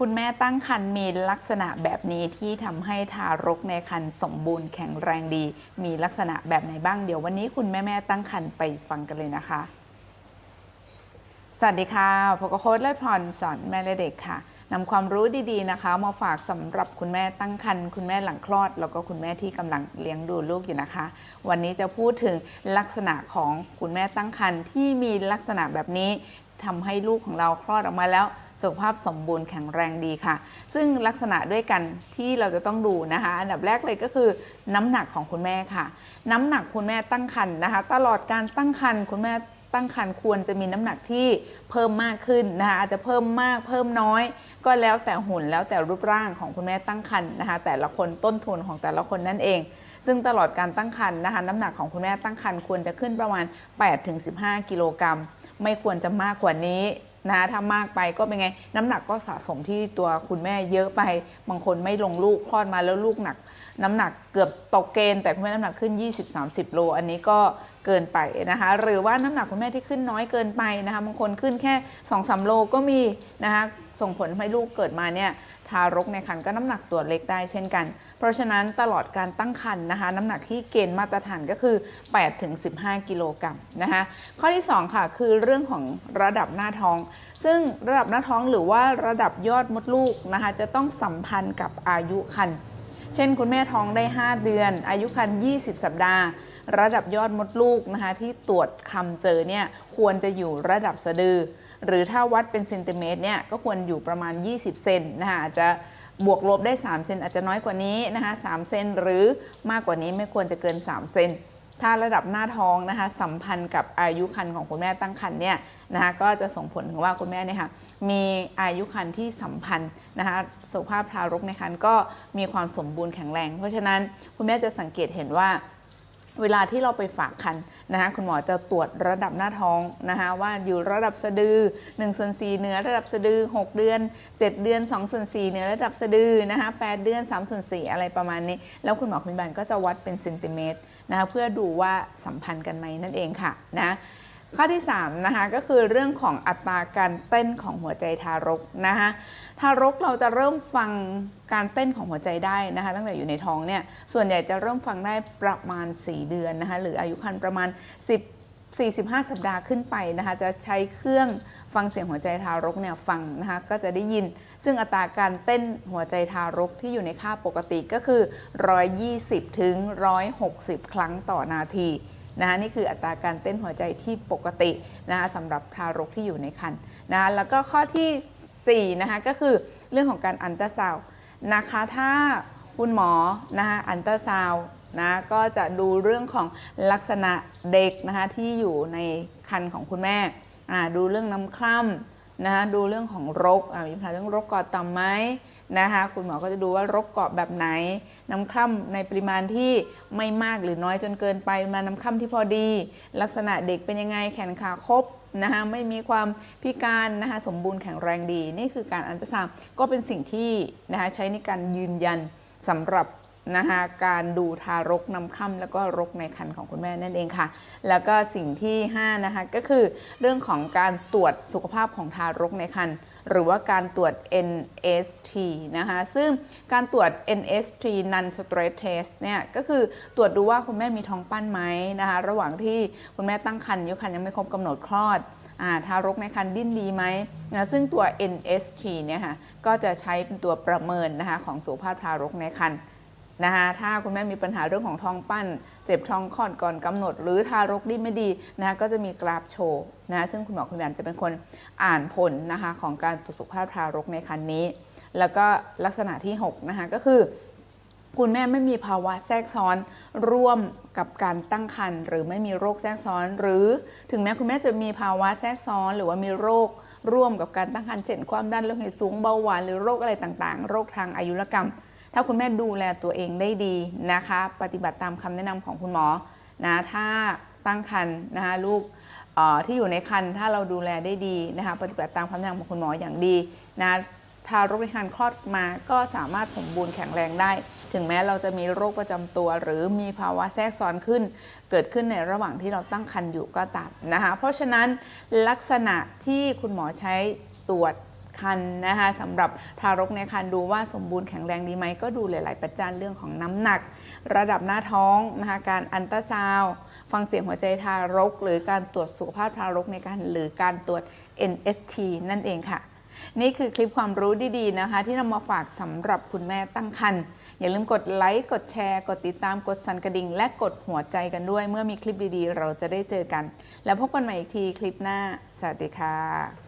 คุณแม่ตั้งครรภ์มีลักษณะแบบนี้ที่ทำให้ทารกในครรภ์สมบูรณ์แข็งแรงดี มีลักษณะแบบไหนบ้างเดี๋ยววันนี้คุณแม่แม่ตั้งครรภ์ไปฟังกันเลยนะคะ สวัสดีค่ะพกโค้ดและพรสอนแม่และเด็กค่ะนำความรู้ดีๆนะคะ มาฝากสำหรับคุณแม่ตั้งครรภ์คุณแม่หลังคลอด แล้วก็คุณแม่ที่กำลังเลี้ยงดูลูกอยู่นะคะ วันนี้จะพูดถึงลักษณะของคุณแม่ตั้งครรภ์ที่มีลักษณะแบบนี้ทำให้ลูกของเราคลอดออกมาแล้ว สุขภาพสมบูรณ์แข็งแรงดีค่ะ ซึ่งลักษณะด้วยกันที่เราจะต้องดูนะคะ อันดับแรกเลยก็คือน้ำหนักของคุณแม่ค่ะ น้ำหนักคุณแม่ตั้งครรภ์นะคะ ตลอดการตั้งครรภ์คุณแม่ตั้งครรภ์ควรจะมีน้ำหนักที่เพิ่มมากขึ้นนะคะอาจจะเพิ่มมากเพิ่มน้อย ก็แล้วแต่หุ่นแล้วแต่รูปร่างของคุณแม่ตั้งครรภ์นะคะ แต่ละคนต้นทุนของแต่ละคนนั่นเองซึ่งตลอดการตั้งครรภ์นะคะน้ำหนักของคุณแม่ตั้งครรภ์ควรจะขึ้นประมาณ 8-15 กิโลกรัม ไม่ควรจะมากกว่านี้ นะถ้ามากไปก็เป็นไง น้ำหนักก็สะสมที่ตัวคุณแม่เยอะไป บางคนไม่ลงลูกคลอดมาแล้วลูกหนัก น้ำหนักเกือบตกเกณฑ์แต่คุณแม่น้ำหนักขึ้น 20-30 โล อันนี้ก็เกินไปนะคะ หรือว่าน้ำหนักคุณแม่ที่ขึ้นน้อยเกินไปนะคะบางคนขึ้นแค่2-3โลก็มีนะคะส่งผลให้ลูกเกิดมาเนี่ย ทารกในครรภ์ก็น้ำหนักตัวเล็กได้เช่นกัน เพราะฉะนั้นตลอดการตั้งครรภ์นะคะ น้ำหนักที่เกณฑ์มาตรฐานก็คือ8-15 กิโลกรัมนะคะข้อที่ 2 ค่ะ คือเรื่องของระดับหน้าท้อง ซึ่งระดับหน้าท้องหรือว่าระดับยอดมดลูกนะคะ จะต้องสัมพันธ์กับอายุครรภ์เช่น คุณแม่ท้องได้ 5 เดือน อายุครรภ์20 สัปดาห์ ระดับยอดมดลูกนะคะที่ตรวจคำเจอเนี่ยควรจะอยู่ระดับสะดือ หรือถ้าวัดเป็นเซนติเมตรเนี่ยก็ควรอยู่ประมาณ 20 เซนนะคะอาจจะบวกลบได้ 3 เซนอาจจะน้อยกว่านี้นะคะ3เซนหรือมากกว่านี้ไม่ควรจะเกิน 3 เซนถ้าระดับหน้าท้องนะคะสัมพันธ์กับอายุครรภ์ของคุณแม่ตั้งครรภ์เนี่ยนะคะก็จะส่งผลถึงว่าคุณแม่เนี่ยค่ะมีอายุครรภ์ที่สัมพันธ์นะคะสุขภาพทารกในครรภ์ก็มีความสมบูรณ์แข็งแรง เพราะฉะนั้นคุณแม่จะสังเกตเห็นว่า เวลาที่เราไปฝากคันนะคะคุณหมอจะตรวจระดับหน้าท้องนะคะว่าอยู่ระดับสะดือ1ส่วน4เหนือระดับสะดือ 6 เดือน 7 เดือน2ส่วน4เหนือระดับสะดือนะคะ8เดือน3ส่วน4อะไรประมาณนี้ แล้วคุณหมอคุณพยาบาลก็จะวัดเป็นเซนติเมตรนะคะเพื่อดูว่าสัมพันธ์กันไหมนั่นเองค่ะนะ ข้อที่3นะคะก็คือเรื่องของอัตราการเต้นของหัวใจทารกนะคะทารกเราจะเริ่มฟังการเต้นของหัวใจได้นะคะ ตั้งแต่อยู่ในท้องเนี่ยส่วนใหญ่จะเริ่มฟังได้ประมาณ 4 เดือนนะคะหรืออายุครรภ์ประมาณ 10 45 สัปดาห์ขึ้นไปนะคะจะใช้เครื่องฟังเสียงหัวใจทารกเนี่ยฟังนะคะก็จะได้ยิน ซึ่งอัตราการเต้นหัวใจทารกที่อยู่ในค่าปกติก็คือ 120 ถึง 160 ครั้งต่อนาที นะคะนี่คืออัตราการเต้นหัวใจที่ปกตินะคะสำหรับทารกที่อยู่ในครรภ์นะคะแล้วก็ข้อที่4นะคะก็คือเรื่องของการอันตราซาวด์นะคะถ้าคุณหมอนะคะอันตราซาวด์นะก็จะดูเรื่องของลักษณะเด็กนะคะที่อยู่ในครรภ์ของคุณแม่ดูเรื่องน้ำคร่ำนะคะดูเรื่องของรกมีปัญหาเรื่องรกกอดต่ำไหม นะคะคุณหมอก็จะดูว่ารบเกาะแบบไหน น้ำคร่ำในปริมาณที่ไม่มากหรือน้อยจนเกินไปมาน้ำคร่ำที่พอดี ลักษณะเด็กเป็นยังไงแขนขาครบนะคะไม่มีความพิการนะคะสมบูรณ์แข็งแรงดี นี่คือการอันตราซาวก็เป็นสิ่งที่นะคะใช้ในการยืนยันสำหรับ นะคะการดูทารกน้ำค่ำแล้วก็รกในครรภ์ของคุณแม่นั่นเองค่ะ แล้วก็สิ่งที่ 5 นะคะ ก็คือเรื่องของการตรวจสุขภาพของทารกในครรภ์หรือว่าการตรวจ NST นะคะ ซึ่งการตรวจ NST non stress test เนี่ยก็คือตรวจดูว่าคุณแม่มีท้องปั้นไหมนะคะ ระหว่างที่คุณแม่ตั้งครรภ์ยุครรภ์ยังไม่ครบกำหนดคลอดอทารกในครรภ์ดิ้นดีไหมนะซึ่งตัว NST เนี่ยค่ะก็จะใช้เป็นตัวประเมินนะคะของสุขภาพทารกในครรภ์ นะคะถ้าคุณแม่มีปัญหาเรื่องของท้องปั้น เจ็บท้องคลอดก่อนกำหนด หรือทารกดิ้นไม่ดีนะคะก็จะมีกราฟโชว์นะซึ่งคุณหมอคุณแม่จะเป็นคนอ่านผลนะคะของการตรวจสุขภาพทารกในครรภ์นี้ แล้วก็ลักษณะที่6นะคะก็คือ คุณแม่ไม่มีภาวะแทรกซ้อนร่วมกับการตั้งครรภ์หรือไม่มีโรคแทรกซ้อน หรือถึงแม้คุณแม่จะมีภาวะแทรกซ้อน หรือว่ามีโรคร่วมกับการตั้งครรภ์เช่นความดันโลหิตสูงเบาหวานหรือโรคอะไรต่างๆ โรคทางอายุรกรรม ถ้าคุณแม่ดูแลตัวเองได้ดีนะคะ ปฏิบัติตามคำแนะนำของคุณหมอนะถ้าตั้งครรภ์นะคะลูกเอ่อที่อยู่ในครรภ์ถ้าเราดูแลได้ดีนะคะปฏิบัติตามคำแนะนำของคุณหมออย่างดีนะทารกในครรภ์คลอดมาก็สามารถสมบูรณ์แข็งแรงได้ ถึงแม้เราจะมีโรคประจำตัว หรือมีภาวะแทรกซ้อนขึ้น เกิดขึ้นในระหว่างที่เราตั้งครรภ์อยู่ก็ตามนะคะเพราะฉะนั้นลักษณะที่คุณหมอใช้ตรวจ คัญนะคะสำหรับทารกในครรภ์ดูว่าสมบูรณ์แข็งแรงดีไหมก็ดูหลาย ๆ ปัจจัยเรื่องของน้ำหนัก ระดับหน้าท้องนะคะการอันตราซาวฟังเสียงหัวใจทารก หรือการตรวจสุขภาพทารกในการหรือการตรวจ NST นั่นเองค่ะ นี่คือคลิปความรู้ดี ๆ นะคะ ที่นำมาฝากสำหรับคุณแม่ตั้งครรภ์อย่าลืมกดไลค์ กดแชร์ กดติดตามกดสั่นกระดิ่ง และกดหัวใจกันด้วย เมื่อมีคลิปดี ๆ เราจะได้เจอกัน แล้วพบกันใหม่อีกทีคลิปหน้า สวัสดีค่ะ